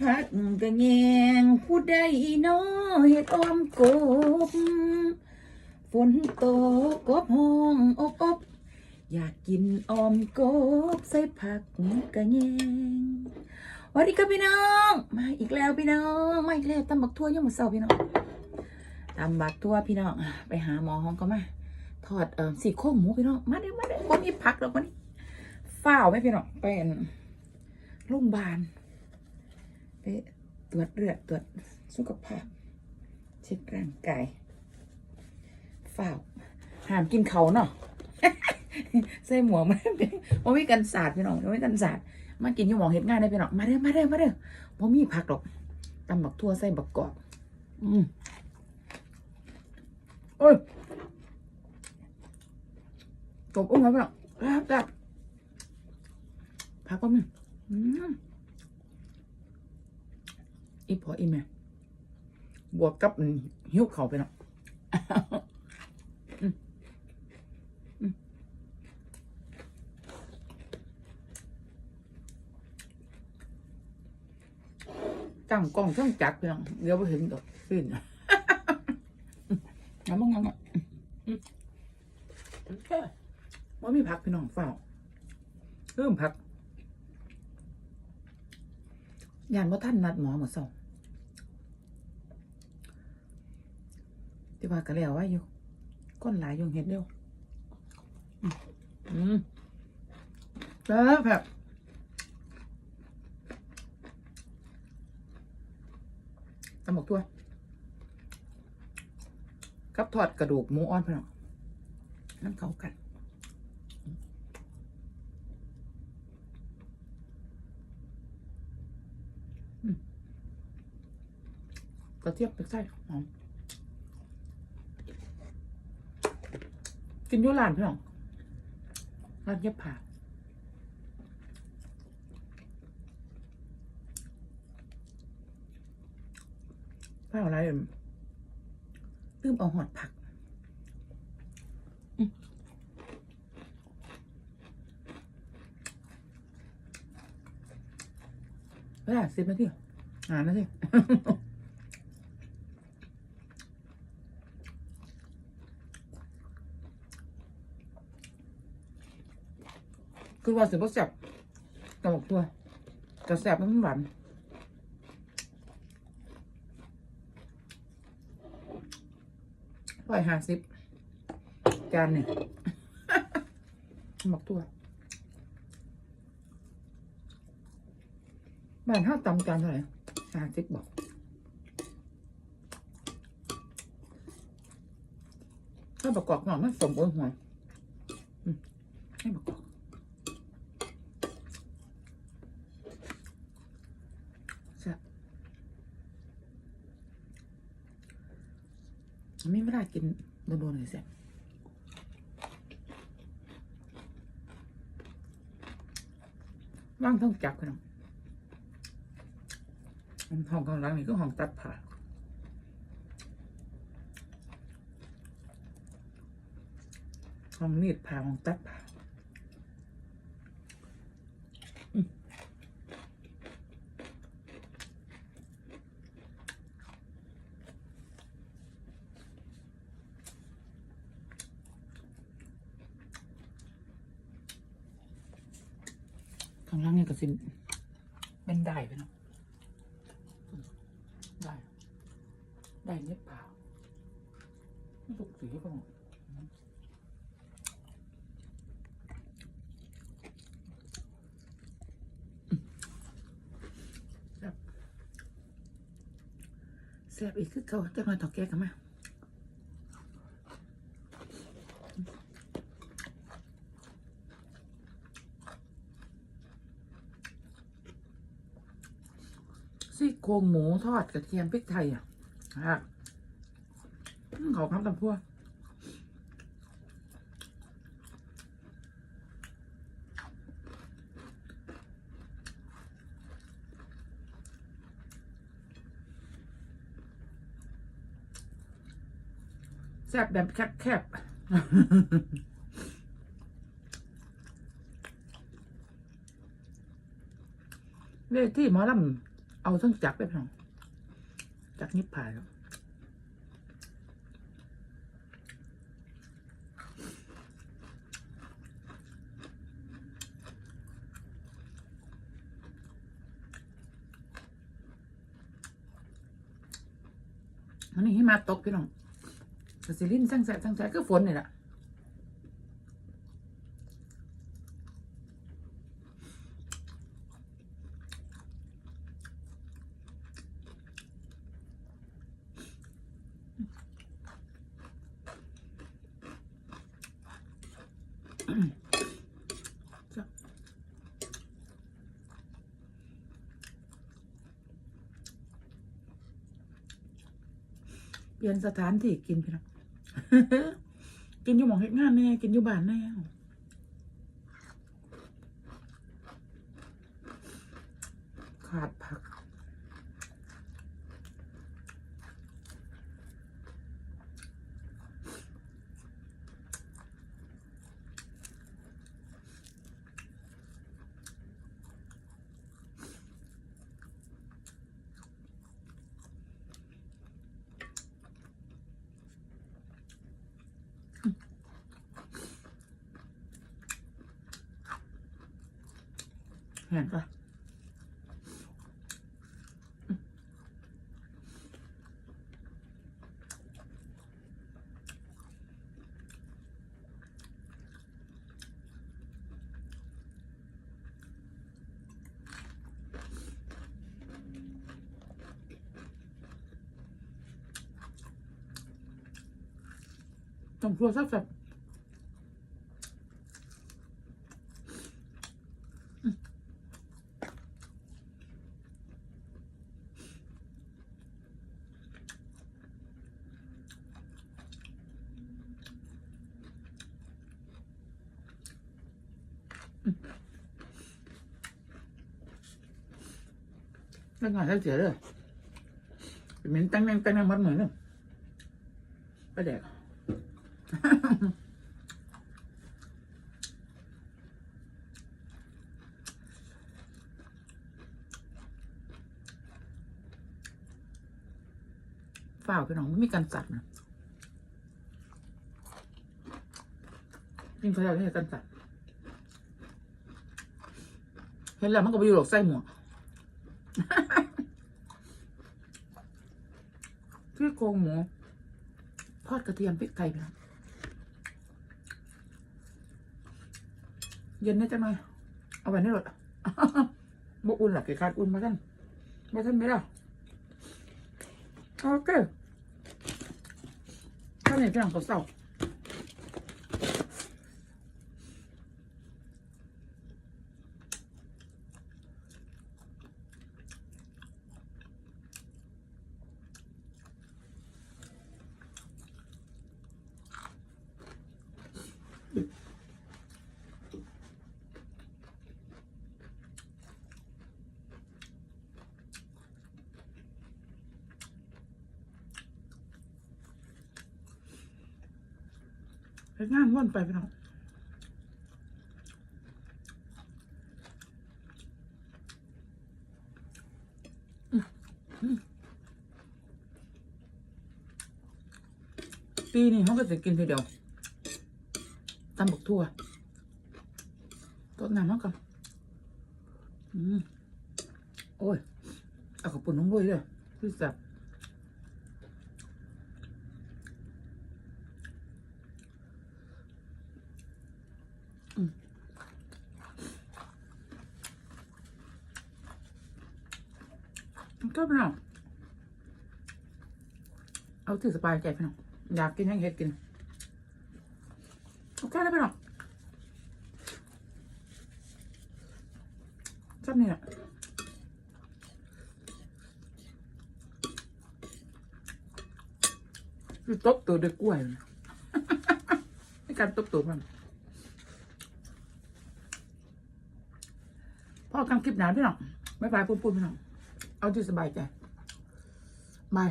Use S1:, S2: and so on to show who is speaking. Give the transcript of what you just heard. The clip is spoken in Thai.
S1: พักกะแงงผู้ใดน้อเฮ็ดอ้อมกบ ฝนตกกบห้องอบอบอยากกินอ้อมกบใส่ผักกะแงงวัสดีครับพี่น้อง มาอีกแล้วพี่น้องมาอีกแล้วตำบักทั่วยังมาเศร้าพี่น้องตำบักทั่วพี่น้องไปหาหมอห้องก็มาทอดเอ่อสี่โครงหมูพี่น้องมาเด้อมาเด้อวันนี้พักแล้ววันนี้ฝ้าวไหมพี่น้องเป็นโรงพยาบาล ไปตรวจเลือดตรวจสุขภาพเช็คร่างกายฝ้าห้ามกินเขาเนาะใส่หมวกมันเป็นมันมีกันศาสตร์พี่น้องมันมีกันศาสตร์มากินอยู่หมองเห็ดง่ายได้พี่น้องมาเด้อมาเด้อมาเด้อบ่มีผักหรอกตำบักทั่วใส่บักกอกอืมโอ้ยจบอุ้งแล้วพี่น้องครับครับผักก็มีอืม อีพออีแม่บวกกับหิ้วเขาไปเนาะตั้งกล้องทั้งจักรเพียงเดี๋ยวไปเห็นดอกฟินน้ำมันงั้นอะว่ามีพักพี่น้องเฝ้าเริ่มพักยานว่าท่านนัดหมอหมดสอง ที่ว่าก็แล้วว่าอยู่ก้นหลายอยงเห็ดเดียวอืมแล้วแบบตำหมกตัวกับทอดกระดูกหมูอ่อนพี่น้องน้ำเขากันกระเทียมไปใส่หอม กินยุรานพี่องร้านเย็บผ่าผ้าอะไรเอิ่มลืมเอาหอดผักอืมเวลาสิบนาทีหานาที คือว่าสิบแซ่บกระบอกตัวกระแซ่บมันหวานร้อยห้าสิบจานเนี่ยหมักตัวบ้านห้าตำจานเท่าไหร่ห้าสิบบอกถ้าประกอบหน่อยมันสมบูรณ์หัวอืมให้ประกอบแซ่บ ไม่เวลากินโดนๆเลยแซ่บว่างต้องจับกันเนาะห้องกำลังนี่ก็ห้องตัดผ่าห้องมีดผ่าห้องตัดผ่า ข้างล่างนี่ก็สิเป็นได้ไปเนาะได้ ได้เน็บเปล่าไม่สุกสีก็แซ่บแซ่บอีกคือเขาจะมาถอแก้กันมาซี่โครงหมูทอดกระเทียมพริกไทย อะอะขาคำตำพัวแซ่บแบบแคบๆเวทีหมอลำ เอา
S2: ทั้งจักไปพี่องจักนิพพานมันนี่ให้มาตกพี่น้องสิลินสั่งแสะสั่งแสะก็ฝนนี่แหละ เปลี่ยนสถานที่กินพี่น้องกินอยู่หมองเฮ็ดงานแน่กินอยู่บ้านแน่ขาดผัก เห็นปะต้ องครัวสักแบบไม่งายเสียเลยเหม็นตั้งแน่งตั้งแน่งมัดเหมือนเนอะไปแดกฝ่าวพี่น้องไม่มีการจัดนะยิ่งเขาอยากให้กันจัดเห็นแล้วมันก็ไปอยู่หลอกไส้หมวก ที่โครงหมูทอดกระเทียมพริกไทยพี่น้องเย็นได้จังไหมเอาไว้ในรถบ่อุ่นหรอกเกี่ขาดอุ่นมาท่านมาท่านไหมล่ะโอเคท่านไหนพี่น้องเขาเศร้า ไปงานว่นไปพี่น้องปีนี้เขาก็จะกินทีเดียวตำบักทั่วต้นน้ำเขากันอืมโอ้ย เอาขาวปุ่นน้องด้วยเลยพี่สับ ก็พี่น้องเอาถือสบายใจพี่น้องอยากกินยังเห็ดกินโอเคแล้วพี่น้องชอบนี่แหละคือตบตัวด้วยกล้วยในการตบตัวมันพ่อกันคลิปหนาพี่น้องไม่ไปพูดพูดพี่น้อง เอาที่สบายใจมา